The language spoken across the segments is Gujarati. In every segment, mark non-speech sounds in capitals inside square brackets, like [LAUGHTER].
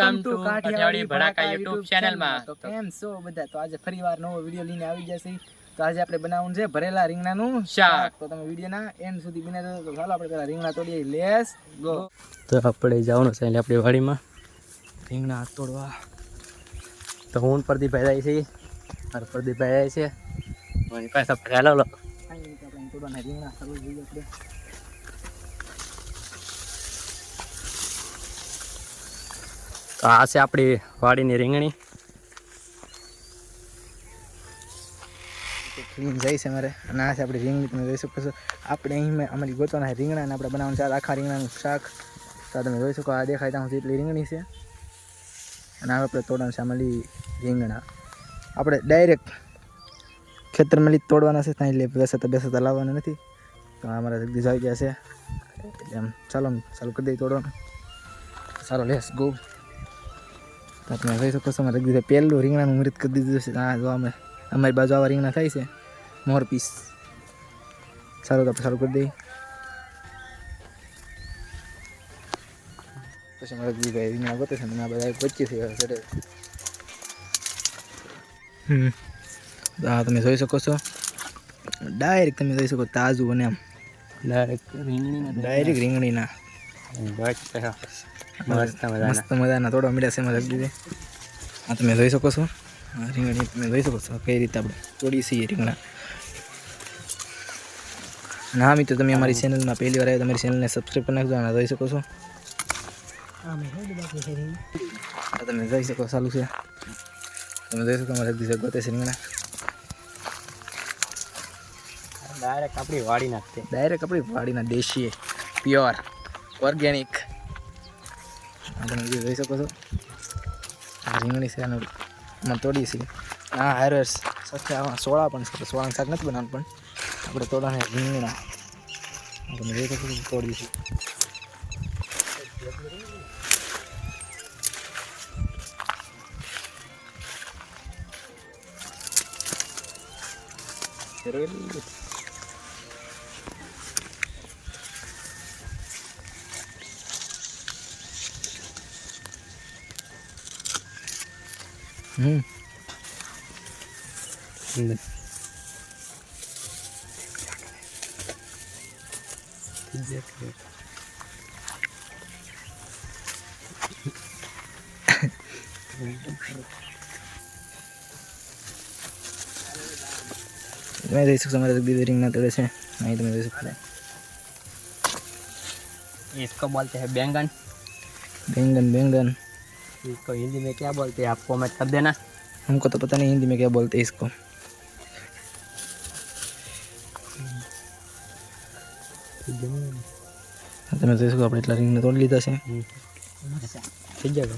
વેલકમ ટુ કાઠિયાવાડી ભડાકા યુટ્યુબ ચેનલમાં તો કેમ છો બધા? તો આજે ફરીવાર નવો વિડિયો લઈને આવી જશે તો આજે આપણે બનાવવાનું છે ભરેલા રીંગણાનું શાક. તો તમે વિડીયોના એન્ડ સુધી બને તો ચાલો આપણે પેલા રીંગણા તોડીએ. લેસ ગો તો આપણે જવાનું છે એટલે આપણી વાડીમાં. રીંગણા તોડવા. તો હું પ્રદીપભાઈ જાય છે મારે પ્રદીપભાઈ જાય છે. મારી પાસે ફેલો લો. રીંગણા શરૂ જોઈએ આપણે તો આ છે આપણી વાડીની રીંગણી. રીંગ જાય છે મારે. અને આ છે આપણી રીંગણી, તમે જોઈ શકો છો. આપણે અહીં અમારી ગોતવાના રીંગણા અને આપણે બનાવવાનું છે આખા રીંગણાનું શાક. તો તમે જોઈ શકો, આ દેખાય ત્યાં સુધી એટલી રીંગણી છે. અને હવે આપણે તોડવાનું છે આમાં રીંગણા. આપણે ડાયરેક્ટ ખેતરમાં લીધ તોડવાના છે, ત્યાં એટલે બેસતા બેસતા લાવવાના નથી. તો અમારા જગદીશ આવી ગયા છે. આમ ચાલો, ચાલુ કરી દઈએ તોડવાનું. ચાલો લેસ ગો તો તમે જોઈ શકો છો અમારા જગદીશે પહેલું રીંગણાનું મૃત કરી દીધું છે. આ જો અમે અમારી બાજુ આવા રીંગણા થાય છે. મોર પીસ સારું તો ચાલુ કરી દઈએ. પછી મારા દીકરા રીંગણા ગોતે છે આ બધા પચીસ ચડે હમ. તો આ તમે જોઈ શકો છો. ડાયરેક્ટ તમે જોઈ શકો તાજું અને આમ. ડાયરેક્ટ રીંગણી. ડાયરેક્ટ રીંગણીના મસ્ત મજાના મસ્ત મજાના તોડવા મળ્યા છે મારા દે આ તમે જોઈ શકો છો રીંગણી તમે જોઈ શકો છો કઈ રીતે આપણે તોડી છીએ રીંગણા અને હા મિત્રો તમે અમારી ચેનલમાં પહેલી વાર આવ્યા તમારી ચેનલને સબસ્ક્રાઈબ કરી નાખજો અને જોઈ શકો છો તમે જોઈ શકો ચાલુ છે તમે જોઈ શકો અમારા દીદી ગોતે છે રીંગણા ડાયરેક્ટ આપણી વાડી નાખते ડાયરેક્ટ આપણી વાડીના દેશી પ્યોર ઓર્ગેનિક તમે બીજું જોઈ શકો છો, આ રીંગણી છે અને આમાં તોડી છે આ હારવેસ સાથે આમાં સોળા પણ છે સોળાનું શાક નથી બનાવવાનું, પણ આપણે તોડાને રીંગણા તમે જોઈ શકો છો તોડી છે Really? હમ मैं देख सकता हमारे दीदी रिंगना तोड़े से नहीं तो मैं देख सकता इसको बोलते हैं बैंगन बैंगन बैंगन इसको हिंदी में क्या बोलते हैं आप कमेंट कर देना हमको तो पता नहीं हिंदी में क्या बोलते हैं इसको હા, તમે જોઈ શકો આપણે એટલા રીંગને તોડી લીધા છે થઈ જાય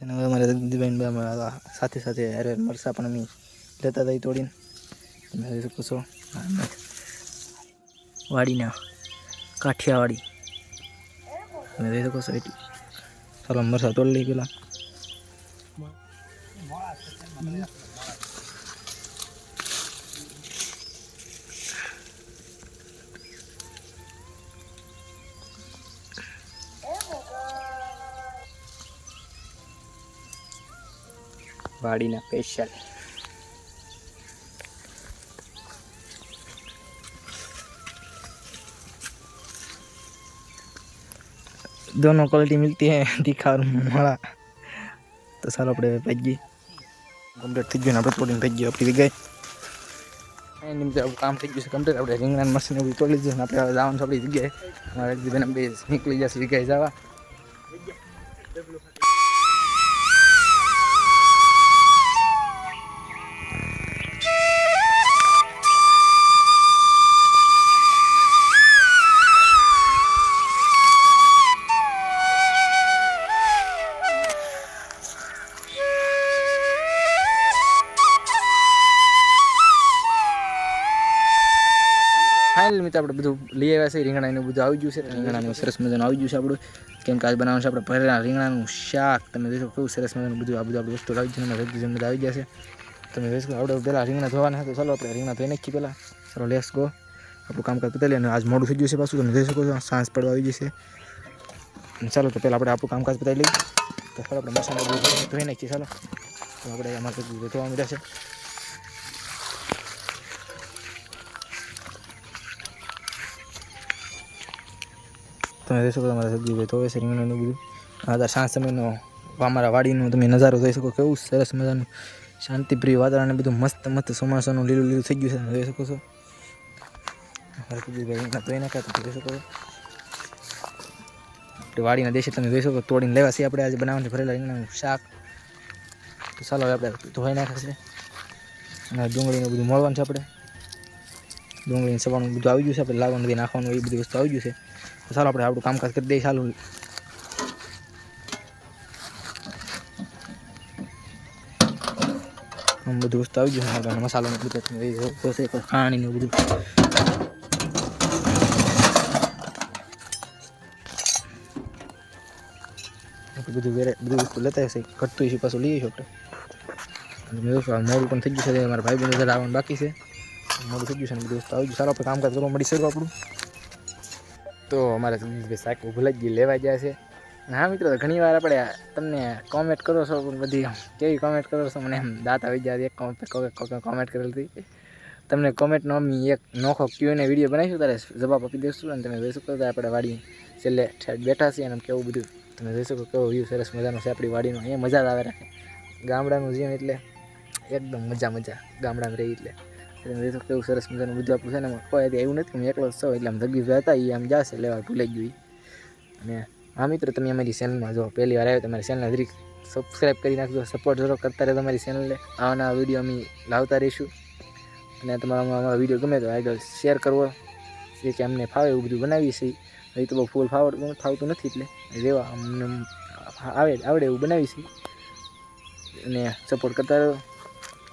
અને હવે અમારે દીદીભાઈ બે અમારા સાથે સાથે અરે મરસા પણ અમે લેતા હતા ઈ તોડીને તમે જોઈ શકો છો આ અમે વાડીના કાઠિયાવાડી તમે જોઈ શકો છો એટલી ચાલો મરસા તોડી લઈ પેલા. વાડીના સ્પેશિયલ दोनों क्वालिटी मिलती है तीखा और मोड़ा તો ચાલો આપણે હવે ભાગીએ કમ્પ્લીટ થઈ ગયું ને આપણે તોડીને ભાગીએ આપણી જગ્યાએ એની અંદર આપણું કામ થઈ ગયું છે કમ્પ્લીટ આપણે રીંગણાની મશીન બધું તોડી લીધું ને આપણે હવે જવાનું છે આપણી જગ્યાએ અમારે એક દીધા બે નીકળી જશે જગ્યાએ જવા મિત્ર આપણે બધું લઈ આવ્યા છે. રીંગણા એનું બધું આવી ગયું છે. રીંગણાનું સરસ મજાનું આવી ગયું છે આપણું. કેમ કે આજ બનાવવાનું છે આપણે પહેલાં રીંગણાનું શાક. તમે જોશો કેવું સરસ મજાનું બધું આ બધું આપણે વસ્તુ આવી જશે છે બધા આવી છે. તમે જોઈ આપણે પહેલાં રીંગણા ધોવાના તો ચાલો આપણે રીંગણા ધોઈ નાખીએ પહેલાં. ચાલો લેસ ગો આપણું કામકાજ પતાવી અને આજ મોડું થઈ ગયું છે પાછું. તમે જોઈ શકો છો સાંજ પડવા આવી જશે ચાલો, તો પહેલાં આપણે આપણું કામકાજ પતાવી લઈએ. તો ચાલો, આપણે મસાલા ધોઈ- નાખીએ. ચાલો. તો આપણે અમારે બધું ધોવા મળ્યા છે. તમે જોઈ શકો તમારા સબ્જી ધોવે છે રીંગણાનું બધું આ સાંજ સમયનો અમારા વાડીનો તમે નજારો જોઈ શકો કેવું સરસ મજાનું શાંતિપ્રિય વાતાવરણ બધું મસ્ત મસ્ત ચોમાસાનું લીલું લીલું થઈ ગયું છે, તમે જોઈ શકો છો. સબ્જીભાઈ રીંગણા ધોઈ જોઈ શકો આપણે વાડીના દેશે તમે જોઈ શકો તોડીને લેવા છે આપણે આજે બનાવવાની ભરેલા રીંગણાનું શાક. તો ચાલો હવે આપણે ધોઈ નાખ્યા છે અને ડુંગળીનું બધું મળવાનું છે આપણે. ડુંગળીને સવાનું બધું આવી ગયું છે, આપણે લાવવાનું નાખવાનું, એ બધી વસ્તુ આવી ગયું છે. ચાલો આપણે આપણું કામકાજ કરી દઈએ, ચાલુ. બધું વસ્તુ આવી ગયું આપણે મસાલો ખાણી ને બધું. બધું વેરે બધું વસ્તુ લેતા હશે, ઘટતું હશે, પાછું લઈએ છીએ આપણે. મોડું પણ થઈ ગયું છે મારા ભાઈ બંધ આવવાનું બાકી છે. મોડું થઈ ગયું છે બધું વસ્તુ આવી ગયું સારું આપણે કામકાજ કરવા મળી શકું આપણું. તો અમારે સંદીપભાઈ શાક ભૂલાઈ ગઈ લેવા ગયા છે. હા મિત્રો, ઘણી વાર આપણે તમને કોમેન્ટ કરો છો, પણ બધી કેવી કોમેન્ટ કરો છો, મને એમ દાંત આવી જાય એક કોમેન્ટ કરેલી હતી. તમને કોમેન્ટનો અમે એક નોખો ક્યુ અને વીડિયો બનાવીશું, ત્યારે જવાબ આપી દઈશું અને તમે જોઈ શકો તો આપણે વાડી છેલ્લે ઠેઠ બેઠા છીએ અને કેવું બધું. તમે જોઈ શકો કેવો વ્યૂ સરસ મજાનો છે, આપણી વાડીનો. અહીંયા મજા જ આવે રાખે. ગામડાનું જીવન એટલે એકદમ મજા મજા ગામડામાં રહી એટલે. તમે જોઈ કેવું સરસ મજાનું બધું આપણું છે ને કોઈ એવું નથી હું એકલો છું એટલે આમ ધગી હતા એ આમ જશે, લેવા ભૂલાઈ ગયું અને હા મિત્રો, તમે અમારી ચેનલમાં જો પહેલી વાર આવ્યો તમારી ચેનલ જરીક સબસ્ક્રાઈબ કરી નાખજો સપોર્ટ જરૂર કરતા રહે તમારી ચેનલને આવા નવા વીડિયો અમે લાવતા રહીશું. અને તમારા અમારો વીડિયો ગમે તો આગળ શેર કરવો, જે કે અમને ફાવે એવું બધું બનાવીએ છીએ. હજી તો બહુ ફૂલ ફાવડ ફાવતું નથી એટલે રેવા અમને આવે, આવડે એવું બનાવી છીએ. અને સપોર્ટ કરતા રહો.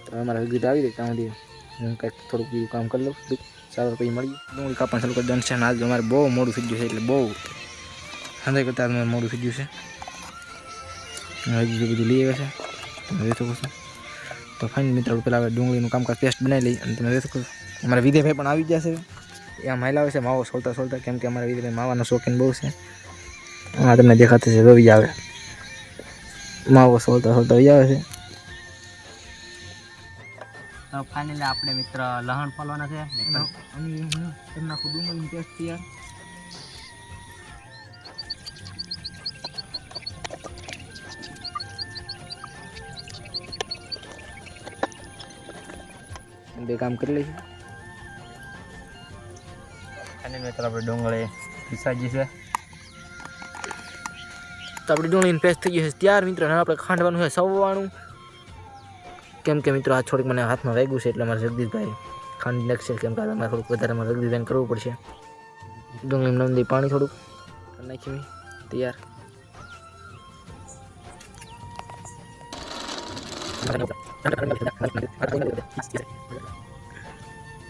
તો અમારા વીડિયો આવી જાય ત્યાં સુધી. કંઈક થોડુંક બીજું કામ કરી લઉં. થોડુંક સારું પછી મળીએ. ડુંગળી કાપવાનું ચાલુ કરી દઉં છે. અને આજ અમારે બહુ મોડું થઈ ગયું છે, એટલે બહુ સાંજે કરતાં અમારે મોડું થઈ ગયું છે. હજી બધું લઈ આવ્યા છે, તમે શકો છો. તો ફાઇન મિત્રો પહેલાં હવે ડુંગળીનું કામકાજ પેસ્ટ બનાવી લઈ અને તમે વેચો છો, અમારા વિજયભાઈ પણ આવી ગયા છે. એ આમ હાલ છે, માવો સોલતા સોલતા, કેમ કે અમારા વિજયભાઈ માવાનો શોખીન બહુ છે. હા તમને દેખાતું છે, રવિ આવે. માવો સોલતા સોલતા આવી આવે છે. તો ફાઇનલી આપણે મિત્ર લહણ ફોલવાના છે. કરી નાખું ડુંગળીની પેસ્ટ તૈયાર. બે કામ કરી લઈશું અને મિત્ર આપણે ડુંગળી પીસાજી છે. તો આપણી ડુંગળીની પેસ્ટ થઈ ગઈ છે. ત્યાર મિત્રો. આપણે ખાંડવાનું છે સવવાનું કેમ કે મિત્રો આ થોડીક મને હાથમાં વાગ્યું છે એટલે મારે જગદીશભાઈ ખાંડ નાખશે કેમ કે મારે થોડુંક વધારે મારે જગદીશભાઈને કરવું પડશે. ડુંગળી નંદી પાણી થોડુંક કરી નાખી તૈયાર.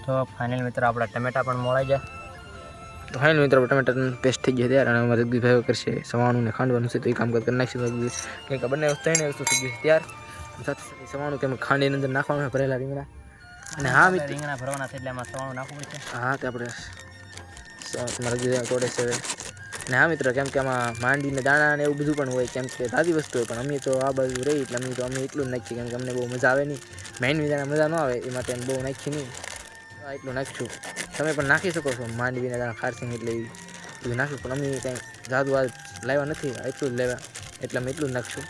તો ફાઇનલ મિત્ર આપણા ટમેટા પણ મોળાઈ જાય તો હાઈ મિત્રો ટમેટાનું પેસ્ટ થઈ ગયા ત્યારે અને અમારે જગદીશભાઈ કરશે સવાણું ને ખાંડવાનું છે તો એ કામ કરી નાખીશું જગદીશ. કેમ કે બંને વસ્તુ ત્રણેય વસ્તુ થઈ ગઈ છે ત્યાર. સાથે સવાણું કેમ ખાંડીની અંદર નાખવાનું ભરેલા રીંગણા. અને હા મિત્ર. રીંગણા ભરવાના છે એટલે એમાં સવાણું નાખવું પડશે. હા તે આપણે મારા તોડે છે ને હા મિત્રો કેમ કે આમાં માંડીને દાણા ને એવું બધું પણ હોય કેમ કે તાજી વસ્તુ હોય પણ અમે તો આ બાજુ રહી એટલે અમે તો અમે એટલું જ નાખીએ કેમ કે અમને બહુ મજા આવે નહીં. મેઇન વિધાને મજા ન આવે એ માટે અમે બહુ નાખી નહીં. એટલું નાખશું. તમે પણ નાખી શકો છો માંડવીને દાણા ખારસિંગ એટલે એ બધું નાખ્યું પણ અમે કંઈ જાદુ આ લાવ્યા નથી એટલું જ લેવા એટલે અમે એટલું જ નાખશું.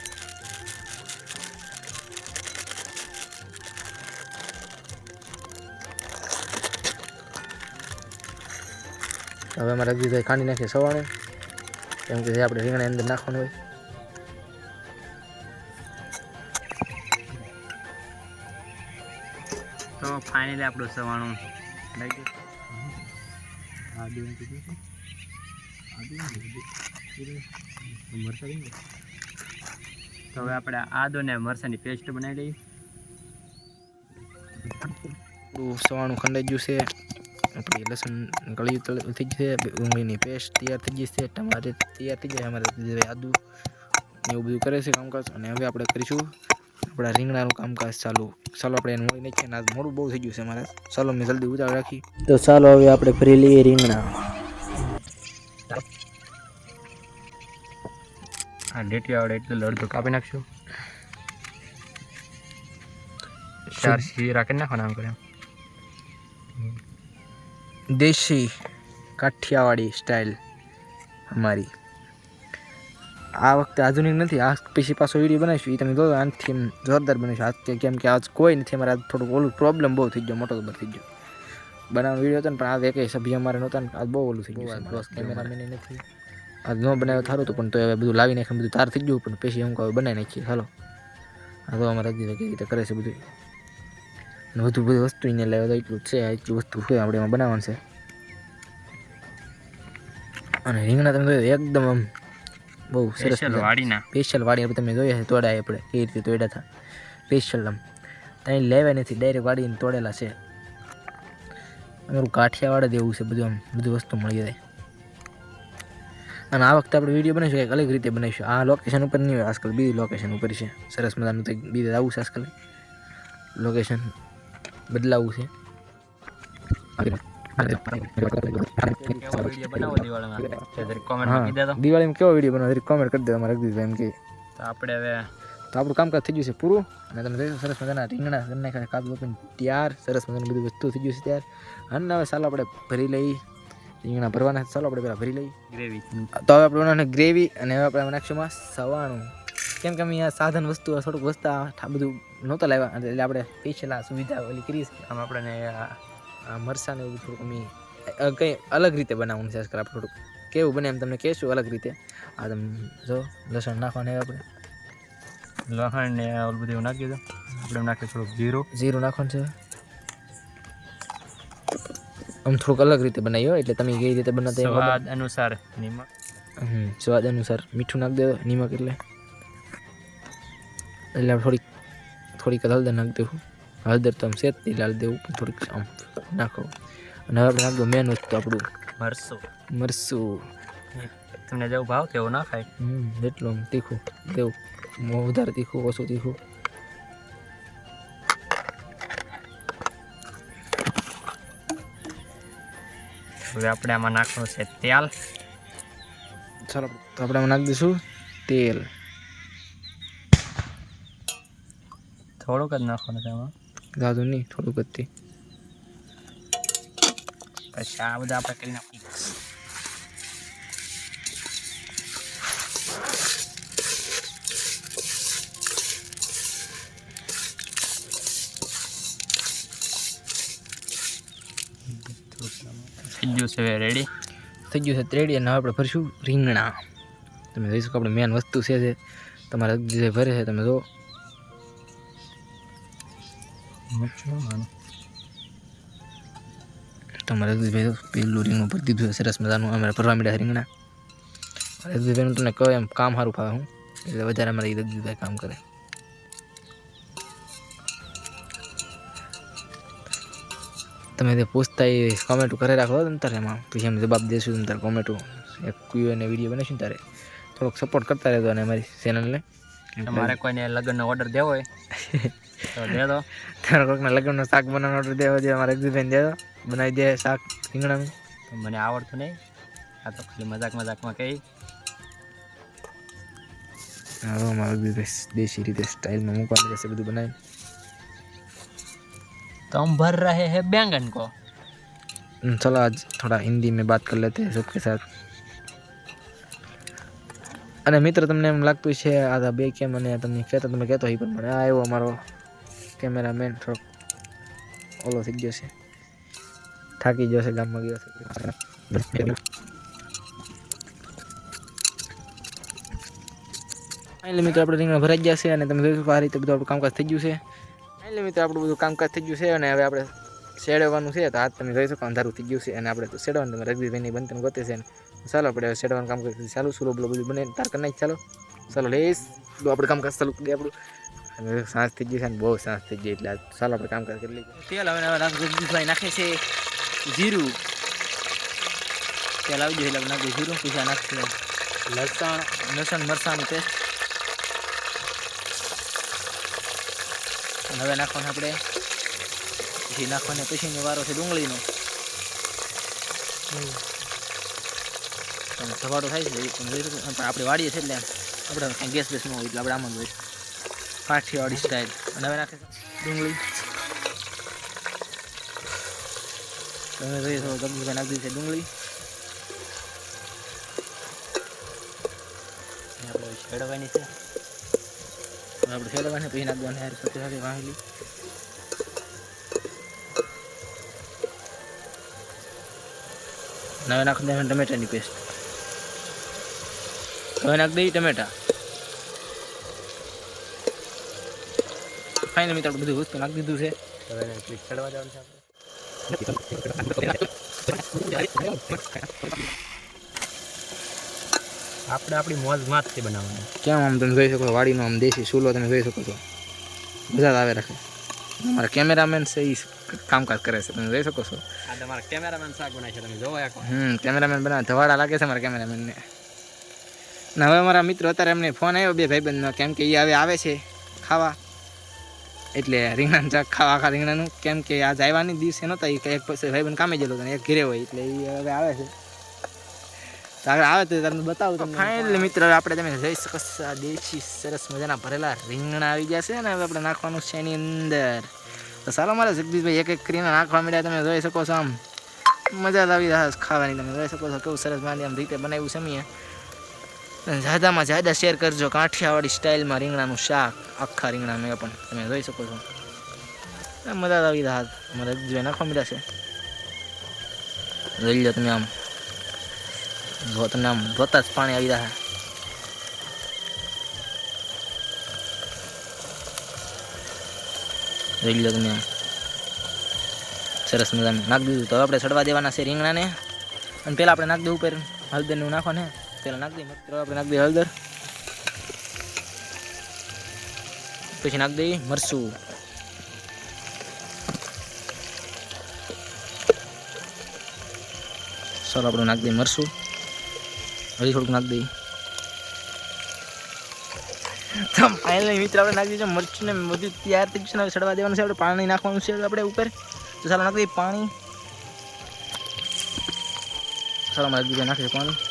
હવે અમારે અગીભાઈ ખાંડી નાખીએ સવાણું કેમ કે જે આપણે રીંગણા અંદર નાખવાનું હોય. તો ફાઇનલી આપણું સવાણું તો હવે આપણે આદુ ને મરસાની પેસ્ટ બનાવી લઈએ. સવાણું ખંડાઈ ગયું છે. લસણ ગળ્યું તળ થઈ જશે છે ડુંગળીની પેસ્ટ તૈયાર થઈ ગઈ છે ટમાટર તૈયાર થઈ જાય અમારે આદુ ને એવું બધું કરે છે કામકાજ અને હવે આપણે કરીશું આપણા રીંગણાનું કામકાજ ચાલુ ચાલો આપણે એને મળી નાખીએ આજ મોડું બહુ થઈ ગયું છે મારે ચાલો મેં જલ્દી ઉતાવળ રાખી તો ચાલો હવે આપણે ફરી લઈએ રીંગણા આ ડેટી આવડે એટલે અડધું કાપી નાખશું ચાર શીરા કરી નાખવાના આમ કરે દેશી કાઠિયાવાડી સ્ટાઇલ અમારી. આ વખતે આધુનિક નથી આ પછી પાછો વીડિયો બનાવીશું. એ તમે જોયો આનાથી જોરદાર બનાવીશું આજ કેમ કે આજ કોઈ નથી અમારે આજ થોડુંક ઓલું પ્રોબ્લેમ બહુ થઈ ગયો મોટો ખબર થઈ ગયો. બનાવવાનો વીડિયો હતો ને પણ આ એક સભ્ય અમારે નહોતા ને આજ બહુ ઓલું થઈ ગયું કેમેરા કેમેરામેન નથી. આજ ન બનાવ્યો થારું હતું પણ તો હવે બધું લાવી નાખે બધું તાર થઈ ગયું પણ પછી હું કહું બનાવી નાખીએ. ચાલો આ તો અમારે હજી કેવી રીતે કરે છે બધું. અને વધુ બધી વસ્તુ એને લાવ્યો તો એટલું જ છે એટલી વસ્તુ છે આપણે એમાં બનાવવાનું છે. અને રીંગણા તમે જોયો એકદમ આમ બહુ સરસ વાડીના. સ્પેશિયલ વાડી આપણે તમે જોયા છે તોડાય આપણે એ રીતે તોડ્યા હતા. સ્પેશિયલ આમ. ત્યાં લેવાય નથી ડાયરેક્ટ વાડીને તોડેલા છે. અમારું કાઠિયાવાડ જ એવું છે બધું આમ બધી વસ્તુ મળી જાય. અને આ વખતે આપણે વીડિયો બનાવીશું કંઈક અલગ રીતે બનાવીશું. આ લોકેશન ઉપર નહીં હોય આજકાલ બીજી લોકેશન ઉપર છે. સરસ મજાનું તો બીજે આવું છે આજકાલ. લોકેશન બદલાવું છે. દિવાળીમાં કેવો વીડિયો બનાવો કોમેન્ટ કરી દેવા અમારે જગદીશભાઈ એમ કે. તો આપણે હવે તો આપણું કામકાજ થઈ ગયું છે પૂરું. અને તમે જોઈશું સરસ મજાના રીંગણા કરી ખાતે કાપી કાપીને ત્યાર. સરસ મજાની બધી વસ્તુ થઈ ગયું છે ત્યાર. અને હવે ચાલો આપણે ભરી લઈ. રીંગણા ભરવાના સાલો ચાલો આપણે પહેલાં ભરી લઈ. ગ્રેવી તો હવે આપણે બનાવવાનું ગ્રેવી અને હવે આપણે નાખશું સવાણું. કેમ કે અમે આ સાધન વસ્તુ થોડુંક વસ્તા બધું નહોતા લાવ્યા. એટલે આપણે સ્પેશિયલ સુવિધા ઓલી કરી આમ આપણને મરસાને એવું થોડુંક અમે કંઈ અલગ રીતે બનાવવાનું છે આજકાલ આપણે થોડુંક. કેવું બને એમ તમને કહેશું અલગ રીતે. આ તમે જો લસણ નાખવાનું આપણે. લસણ ને ઓલું બધું નાખી દો. આપણે નાખીએ થોડુંક જીરું. જીરું નાખવાનું છે. આમ થોડુંક અલગ રીતે બનાવ્યો એટલે તમે કઈ રીતે બનાવતા સ્વાદ અનુસાર નિમક. સ્વાદ અનુસાર મીઠું નાખી દો નિમક એટલે. એટલે આપણે થોડીક થોડીક હળદર નાખી દેવું. હળદર તો આમ સેજ લાલ દેવું પણ થોડીક આમ નાખો અને હવે નાખી દો મેન વસ્તુ આપણું. મરસું મરસું તમને જેવું ભાવ તેવું ના ખાય હમ જેટલું આમ તીખું દેવું. વધારે તીખું ઓછું તીખું. હવે આપણે આમાં નાખવાનું છે તેલ. ચાલો તો આપણે આમાં નાખી દઈશું તેલ. થોડુંક જ નાખવાનું છે એમાં. જાદુ નહીં થોડુંક જ તે. પછી આ બધા આપણે કરી નાખીએ. થઈ ગયું છે રેડી થઈ ગયું છે રેડી અને હવે આપણે ભરીશું રીંગણા. તમે જોઈ શકો આપણે મેન વસ્તુ છે જે તમારે જે ભરે છે તમે જો તમારે ભાઈ પેલું રીંગણું ભરી દીધું સરસ મજાનું અમારે ભરવા માંડ્યા છે રીંગણા. રજદીભાઈનું તમને કહો એમ કામ સારું ફાવે હું. એટલે વધારે અમારે રજદીભાઈ કામ કરે. તમે તે પૂછતા એ કોમેન્ટો કરી રાખો તમે તારે એમાં. પછી અમે જવાબ દઈશું તમે તારે કોમેન્ટો એક ક્યુ અને વીડિયો બનાવીશું તારે. થોડોક સપોર્ટ કરતા રહેતો અને અમારી ચેનલને તમારે કોઈને લગ્નનો ઓર્ડર દેવો હોય. [LAUGHS] તો દે દો તારે કોઈકના લગ્નનો શાક બનાવવાનો ઓર્ડર દેવો છે અમારે રજદીભાઈને દેવો બનાવી દે શાક રીંગણાનું તો મને આવડતું નહીં આ તો ખાલી મજાક મજાકમાં કહી હા અમારે રજદીભાઈ દેશી રીતે સ્ટાઇલમાં મૂકવાનું રહેશે બધું બનાવી तो हम भर रहे हैं बैंगन को हम्म, चलो आज थोड़ा हिंदी में बात कर लेते हैं सबके साथ અને મિત્ર તમને એમ લાગતું છે આ બે કેમ અને તમને કહેતો તમે કહેતો હોય પણ મને આ આવ્યો અમારો કેમેરામેન થોડોક ઓલો થઈ ગયો છે. થાકી ગયો છે ગામમાં ગયો છે. ફાઇનલી મિત્રો, આપણે રીંગણા ભરાઈ ગયા છે અને તમે જોઈ આ રીતે બધું આપણું કામકાજ થઈ ગયું છે. ફાઇનલી મિત્રો, આપણું બધું કામકાજ થઈ ગયું છે અને હવે આપણે શેડવાનું છે તો હાથ તમે જોઈ શકો અંધારું થઈ ગયું છે અને આપણે તો શેડવાનું તમે રગવીભાઈની બનતન ગોતે છે ચાલો આપણે શેડવાનું કામ કરી ચાલુ સુરો બધું બને, તાર કરી નાખી, ચાલો. ચાલો લેસ બધું આપણે કામકાજ ચાલુ કરીએ આપણું. સાંજ થઈ ગઈ ને બહુ સાંજ થઈ ગઈ એટલે ચાલો આપણે કામ કરી લઈએ. તેલ હવે નાખે છે જીરું. તેલ આવી ગયું એટલે આપણે જીરું, પછી આ નાખીએ લસણ લસણ, મરચાંની પેસ્ટ હવે નાખવાનું આપણે પછી નાખવાને પછીનો વારો છે ડુંગળીનો. સવાડો થાય છે આપણે વાડીએ છીએ એટલે આપણે ગેસ બેસ ન હોય એટલે આપણે આમ હોય કાઠિયાવાડી સ્ટાઇલ અને હવે નાખે ડુંગળી. તમે જોઈએ તો ગબ્બી નાખી દીધી છે ડુંગળી. આપણે છેડવાની છે. આપણે ફેરવવાની પછી નાખવાની હારી સાથે સાથે વાહેલી અને હવે નાખી દેવાની ટમેટાની પેસ્ટ હવે નાખી દઈએ ટમેટા. ફાઇનલ મિત્રો આપણે બધું વસ્તુ નાખી દીધું છે. હવે એને ક્લિક છેડવા જવાનું છે આપણે આપણે આપણી મોજ માતથી બનાવવાની. કેમ આમ તમે જોઈ શકો વાડીનો આમ દેશી ચૂલો તમે જોઈ શકો છો. મજા જ આવે રાખે. અમારા કેમેરામેન છે એ કામકાજ કરે છે તમે જોઈ શકો છો. આ તમારા કેમેરામેન શાક બનાવે છે તમે જોવો એકવાર હમ કેમેરામેન બનાવે ધવાડા લાગે છે મારા કેમેરામેનને. ને હવે અમારા મિત્રો અત્યારે એમને ફોન આવ્યો બે ભાઈબંધનો કેમ કે એ હવે આવે છે ખાવા. એટલે રીંગણાનું શાક ખાવા આખા રીંગણાનું. કેમ કે આજ આવ્યાની દિવસે નહોતા, એ એક પછી ભાઈબંધ કામે ગયેલો હતો એક ઘેરે હોય, એટલે એ હવે આવે છે. આગળ આવે તો તમને બતાવું તમને. ફાઇનલી મિત્ર, હવે આપણે તમે જઈ શકશો દેશી સરસ મજાના ભરેલા રીંગણા આવી ગયા છે ને, હવે આપણે નાખવાનું છે એની અંદર. તો ચાલો મારે જગદીશભાઈ એક એક કરીને નાખવા મળ્યા તમે જોઈ શકો છો આમ. મજા આવી રહ્યા ખાવાની, તમે જોઈ શકો છો કેવું સરસ માની આમ રીતે બનાવ્યું છે મેં જ્યાદામાં જ્યાદા શેર કરજો, કાઠિયાવાડી સ્ટાઇલમાં રીંગણાનું શાક, આખા રીંગણાનું એ પણ તમે જોઈ શકો છો. મજા આવી રહ્યા અમારે જગદીશભાઈ નાખવા મળ્યા છે. જોઈ લો તમે આમ. જો તમને આમ જોતા જ પાણી આવી રહ્યા જોઈ લો તમે આમ. સરસ મજાનું. નાખી દીધું. તો આપણે ચડવા દેવાના છે રીંગણાને. અને પહેલાં આપણે નાખી દઉં ઉપર. હળદરનું નાખવાનું પહેલાં નાખી દઈએ મિત્રો આપણે નાખી દઈએ હળદર પછી નાખી દઈએ મરસું સારું આપણે નાખી દઈએ મરસું હજી થોડુંક નાખી દઈએ ફાઇનલી મિત્ર આપણે નાખી દઈશું મરચું ને બધું તૈયાર થઈ ને ચડવા દેવાનું છે આપણે પાણી નાખવાનું છે આપણે ઉપર તો ચાલો નાખી દઈએ પાણી ચાલો મારે બીજા નાખી પાણી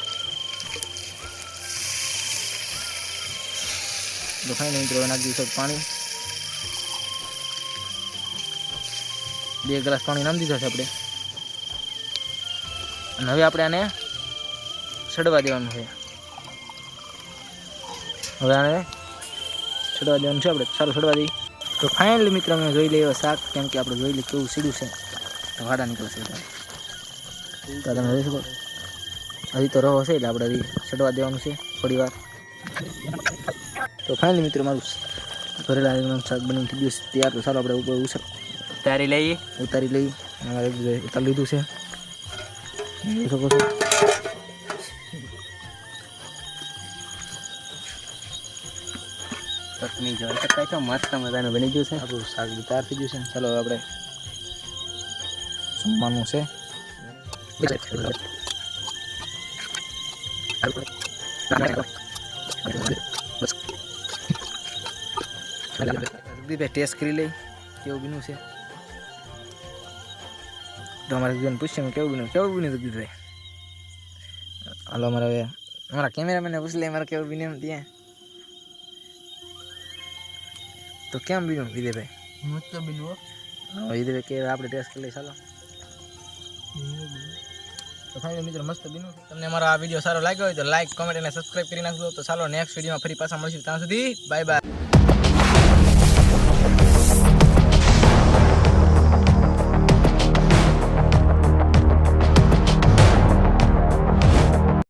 ફાઇનલી મિત્રો નાખી દીધું પાણી. બે ગ્લાસ પાણી નામ દીધા છે આપણે. અને હવે આપણે આને સડવા દેવાનું છે. હવે આને સડવા દેવાનું છે આપણે. સારું સડવા દઈએ. તો ફાઇનલી મિત્ર અમે જોઈ લઈએ શાક, કેમ કે આપણે જોઈ લઈએ કેવું સીધું છે. વાડા નીકળશે તમે જોઈ શકો. હજી તો રહો છે એટલે આપણે હજી સડવા દેવાનું છે થોડી વાર તો ફાઇનલી મિત્રો મારું ભરેલા રીંગણાનું શાક બની થઈ ગયું છે. તૈયાર તો સારું આપણે ઉપર ઉસર ઉતારી લઈએ. ઉતારી લઈએ. અમારે ઉતારી લીધું છે. જોઈ શકો છો. ચટણી જોઈ શકાય છે મસ્ત મજાનું બની ગયું છે. આપણું શાક તૈયાર થઈ ગયું છે. ચાલો આપણે જમવાનું છે. જગદીભાઈ ટેસ્ટ કરી લઈ કેવું બીનું છે તો અમારે જગદીભાઈને પૂછ્યું કેવું બીનું કેવું બીનું જગદીભાઈ હાલો અમારે હવે અમારા કેમેરામેનને પૂછી લે મારે કેવું બીનું ત્યાં તો કેમ બીનું વિજયભાઈ મસ્ત બન્યું હા વિજયભાઈ કે આપણે ટેસ્ટ કરી લઈએ ચાલો તો ફાઇનલ મિત્રો મસ્ત બીનું તમને અમારો આ વીડિયો સારો લાગ્યો હોય તો લાઈક કોમેન્ટ અને સબસ્ક્રાઇબ કરી નાખજો તો ચાલો નેક્સ્ટ વિડીયોમાં ફરી પાછા મળીશું ત્યાં સુધી બાય બાય